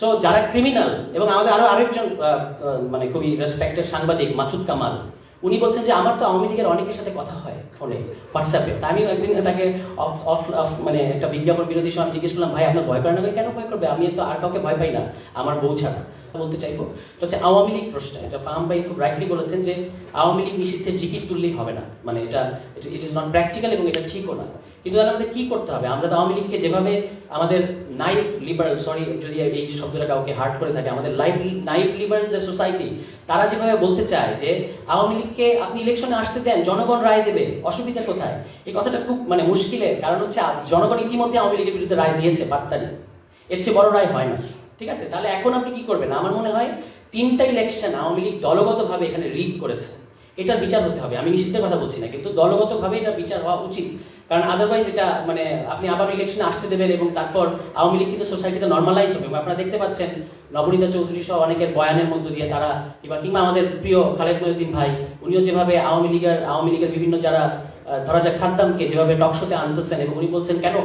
So যারা criminal এবং আমাদের আরও আরেকজন মানে খুবই রেসপেক্টেড সাংবাদিক মাসুদ কামাল উনি বলছেন যে আমার তো আওয়ামী লীগের অনেকের সাথে কথা হয় ফোনে হোয়াটসঅ্যাপে তা আমি একদিন তাকে অফ অফ অফ মানে একটা বিজ্ঞাপন বিরোধী সময় জিজ্ঞেস করলাম, ভাই, আপনার ভয় করে না কেন ভয় করবে? আমি তো আর কাউকে ভয় পাই না, আমার বউ ছাড়া। বলতে চাইব, তো হচ্ছে আওয়ামী লীগ প্রশ্ন এটা ফার্ম ভাই খুব রাইটলি বলেছেন যে আওয়ামী লীগ নিষিদ্ধের জিকির তুললেই হবে না। মানে এটা ইট ইজ নট প্র্যাকটিক্যাল এবং এটা ঠিকও না। কিন্তু তাহলে আমাদের কি করতে হবে? আমরা তো আওয়ামী লীগকে যেভাবে আমাদের নাইফ লিবারাল সরি যদি এই শব্দটা কাউকে হার্ট করে থাকে, আমাদের লাইফ নাইফ লিবারাল যে সোসাইটি তারা যেভাবে বলতে চায় যে আওয়ামী লীগকে আপনি ইলেকশনে আসতে দেন, জনগণ রায় দেবে। অসুবিধা কোথায়? এই কথাটা খুব মানে মুশকিলের। কারণ হচ্ছে জনগণ ইতিমধ্যে আওয়ামী লীগের বিরুদ্ধে রায় দিয়েছে পাঁচ তারিখ এর চেয়ে বড় রায় হয় না। ঠিক আছে? তাহলে এখন আপনি কি করবেন? আমার মনে হয় তিনটা ইলেকশন আওয়ামী লীগ দলগতভাবে এখানে রিড করেছে। এটা বিচার হতে হবে। আমি নিষিদ্ধের কথা বলছি না, কিন্তু দলগতভাবে এটা বিচার হওয়া উচিত। কারণ আদারওয়াইজ এটা মানে আপনি আবার ইলেকশনে আসতে দেবেন এবং তারপর আওয়ামী লীগ কিন্তু সোসাইটিতে নর্মালাইজ হবে। আপনারা দেখতে পাচ্ছেন, নবনীতা চৌধুরী সহ অনেকের বয়ানের মধ্য দিয়ে তারা কিংবা কিংবা আমাদের প্রিয় খালেদ মহিউদ্দিন ভাই, উনিও যেভাবে আওয়ামী লীগের আওয়ামী লীগের বিভিন্ন যারা ধরা যাক সাদ্দামকে যেভাবে টকশোতে আনতেছেন এবং উনি বলছেন, কেন?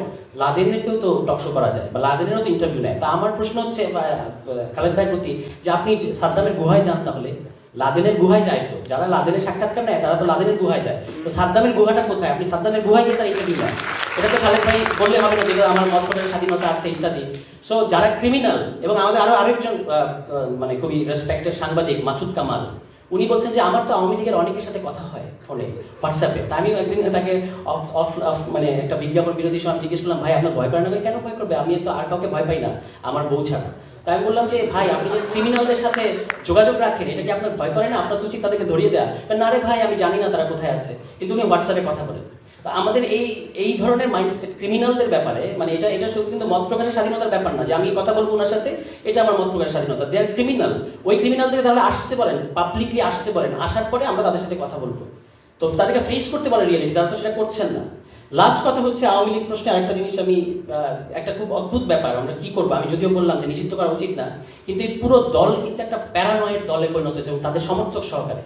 লাদেনেরকেও তো টকশো করা যায় বা লাদেনেরও তো ইন্টারভিউ নেয়। তা আমার প্রশ্ন হচ্ছে খালেদ ভাইয়ের প্রতি যে আপনি সাদ্দামের গুহায় যান তাহলে লাদেনের গুহায় যায় তো। যারা লাদেনের সাক্ষাৎকার নেয়, তারা তো লাদেনের গুহায় যায়। তো সাদ্দামের গুহাটা কোথায়? আপনি সাদ্দামের গুহায় গিয়ে তারা ইন্টারভিউ নেন এটা তো খালেদ ভাই বললে হবে না যেগুলো আমার মত স্বাধীনতা আছে ইত্যাদি। সো যারা ক্রিমিনাল এবং আমাদের আরও আরেকজন মানে খুবই রেসপেক্টেড সাংবাদিক, মাসুদ কামাল উনি বলছেন যে আমার তো আওয়ামী লীগের অনেকের সাথে কথা হয় ফোনে, হোয়াটসঅ্যাপে। তা আমি একদিন তাকে অফ অফ অফ মানে একটা বিজ্ঞাপন বিরোধী সময় জিজ্ঞেস করলাম, ভাই, আপনার ভয় করে না কেন ভয় করবে? আমি তো আর কাউকে ভয় পাই না, আমার বউ ছাড়া। তাই আমি বললাম যে, ভাই, আপনি যে ক্রিমিনালদের সাথে যোগাযোগ রাখেন, এটা কি আপনার ভয় করে না? আপনার উচিত তাদেরকে ধরিয়ে দেওয়া না রে ভাই, আমি জানি না তারা কোথায় আছে, কিন্তু উনি হোয়াটসঅ্যাপে কথা বলেন। আমাদের এই এই ধরনের মাইন্ডসেট ক্রিমিনালদের ব্যাপারে মানে এটা এটা শুধু কিন্তু মত প্রকাশের স্বাধীনতার ব্যাপার না, যে আমি কথা বলব ওনার সাথে, এটা আমার মত প্রকাশের স্বাধীনতা। দে আর ক্রিমিনাল ওই ক্রিমিনালদের তাহলে আসতে পারেন পাবলিকলি আসতে পারেন আসার পরে আমরা তাদের সাথে কথা বলব। তো তাদেরকে ফেস করতে পারে রিয়েলিটি তারা তো সেটা করছেন না। লাস্ট কথা হচ্ছে আওয়ামী লীগ প্রশ্নে আরেকটা জিনিস আমি একটা খুব অদ্ভুত ব্যাপার, আমরা কি করব? আমি যদিও বললাম যে নিষিদ্ধ করা উচিত না, কিন্তু এই পুরো দল কিন্তু একটা প্যারানয়েড দলে পরিণত হয়েছে এবং তাদের সমর্থক সহকারে।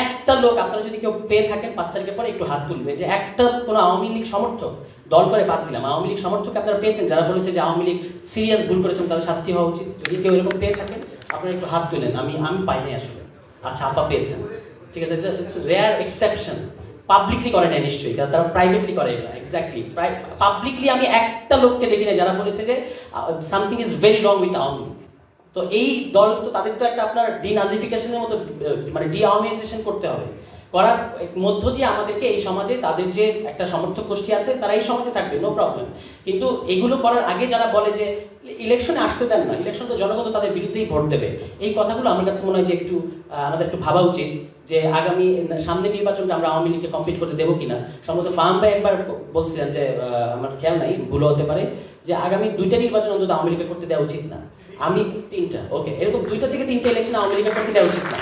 একটা লোক, আপনারা যদি কেউ পেয়ে থাকেন পাঁচ তারিখের পরে একটু হাত তুলবে যে একটা কোনো আওয়ামী লীগ সমর্থক দল করে বাদ দিলাম। আওয়ামী লীগ সমর্থক আপনারা পেয়েছেন, যারা বলেছে যে আওয়ামী লীগ সিরিয়াস ভুল করেছেন তাদের শাস্তি হওয়া উচিত। যদি কেউ এরকম পেয়ে থাকেন, আপনারা একটু হাত তুলেন। আমি আমি পাইনি আসলে। আচ্ছা আপা পেয়েছেন। ঠিক আছে রেয়ার এক্সেপশন পাবলিকলি করে না নিশ্চয়ই, কারণ তারা প্রাইভেটলি করে না এক্স্যাক্টলি পাবলিকলি আমি একটা লোককে দেখি না যারা বলেছে যে something is very wrong with Awami League. তো এই দল, তো তাদের তো একটা আপনার ডিনাজিফিকেশনের মতো মানে ডি করতে হবে করার মধ্য দিয়ে আমাদেরকে এই সমাজে তাদের যে একটা সমর্থক গোষ্ঠী আছে, তারা এই সমাজে থাকবে নো প্রবলেম কিন্তু এগুলো করার আগে যারা বলে যে ইলেকশনে আসতে দেন না ইলেকশন তো জনগণ তাদের বিরুদ্ধেই ভোট দেবে। এই কথাগুলো আমার কাছে মনে হয় যে একটু আমাদের একটু ভাবা উচিত যে আগামী সামনের নির্বাচনটা আমরা আওয়ামী লীগকে কমপ্লিট করতে দেবো কিনা। সম্ভবত ফার্ম ভাই একবার বলছিলেন যে আমার খেয়াল নাই ভুল হতে পারে, যে আগামী দুইটা নির্বাচন অন্তত আওয়ামী লীগকে করতে দেওয়া উচিত না। আমি তিনটা ওকে এরকম দুইটা থেকে তিনটা ইলেকশন আওয়ামী লীগের করতে দেওয়া উচিত না।